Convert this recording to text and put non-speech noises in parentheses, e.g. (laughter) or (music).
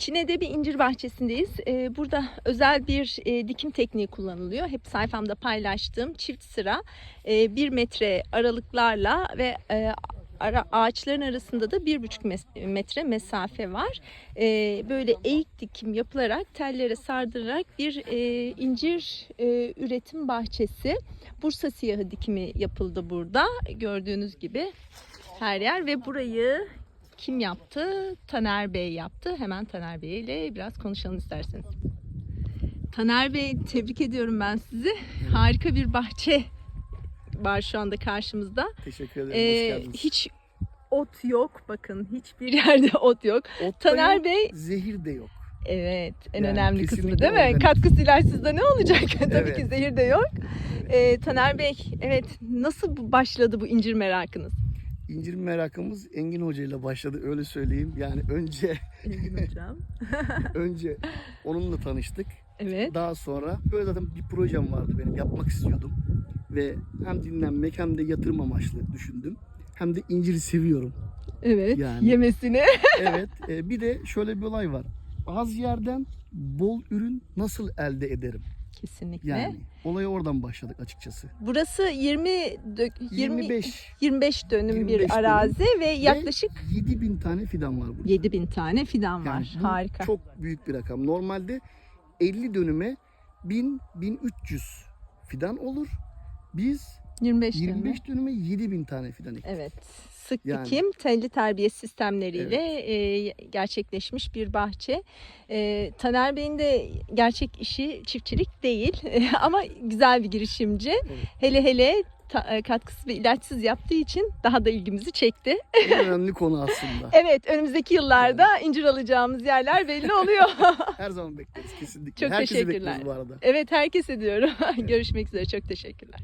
Çin'de bir incir bahçesindeyiz. Ee, burada özel bir e, dikim tekniği kullanılıyor. Hep sayfamda paylaştığım çift sıra e, bir metre aralıklarla ve e, ağaçların arasında da bir buçuk metre mesafe var. Böyle eğik dikim yapılarak tellere sardırarak bir incir üretim bahçesi. Bursa siyahı dikimi yapıldı burada. Gördüğünüz gibi her yer ve burayı kim yaptı? Taner Bey yaptı. Hemen Taner Bey ile biraz konuşalım isterseniz. Taner Bey tebrik ediyorum ben sizi. Harika bir bahçe var şu anda karşımızda. Teşekkür ederim. Ee, Hoş geldiniz. hiç ot yok bakın. Hiçbir (laughs) yerde ot yok. Ot Taner yok, Bey zehir de yok. evet en Yani önemli kısmı değil mi? organik. Katkısı ilaçsız da ne olacak? (laughs) Tabii Evet. ki zehir de yok. Ee, Taner Bey evet nasıl başladı bu incir merakınız? İncir merakımız Engin Hoca ile başladı öyle söyleyeyim. Yani önce (laughs) Engin hocam. (laughs) önce onunla tanıştık. Evet. Daha sonra böyle zaten bir projem vardı benim yapmak istiyordum. Ve hem dinlenmek hem de yatırım amaçlı düşündüm. Hem de inciri seviyorum. Evet. Yani. Yemesini. (laughs) Evet. e, bir de şöyle bir olay var. Az yerden bol ürün nasıl elde ederim? Kesinlikle. Yani olaya oradan başladık açıkçası. Burası 20 dök- 20 25 25 dönüm 25 bir dönüm arazi ve yaklaşık 7000 tane fidan var burada. 7000 tane fidan Yani var. Harika. Çok büyük bir rakam. Normalde 50 dönüme 1000 1300 fidan olur. Biz 25 dönüm. 25 dönüme 7000 tane fidan ektik. Evet. Sık Yani. dikim, telli terbiye sistemleriyle e, gerçekleşmiş bir bahçe. E, Taner Bey'in de gerçek işi çiftçilik değil (laughs) ama güzel bir girişimci. Evet. Hele hele e, katkısız ve ilaçsız yaptığı için daha da ilgimizi çekti. En önemli konu aslında. (laughs) Evet, önümüzdeki yıllarda incir alacağımız yerler belli oluyor. (laughs) Her zaman bekleriz kesinlikle. Çok Herkesi teşekkürler. bu arada. evet, herkese diyorum. Görüşmek üzere. Çok teşekkürler.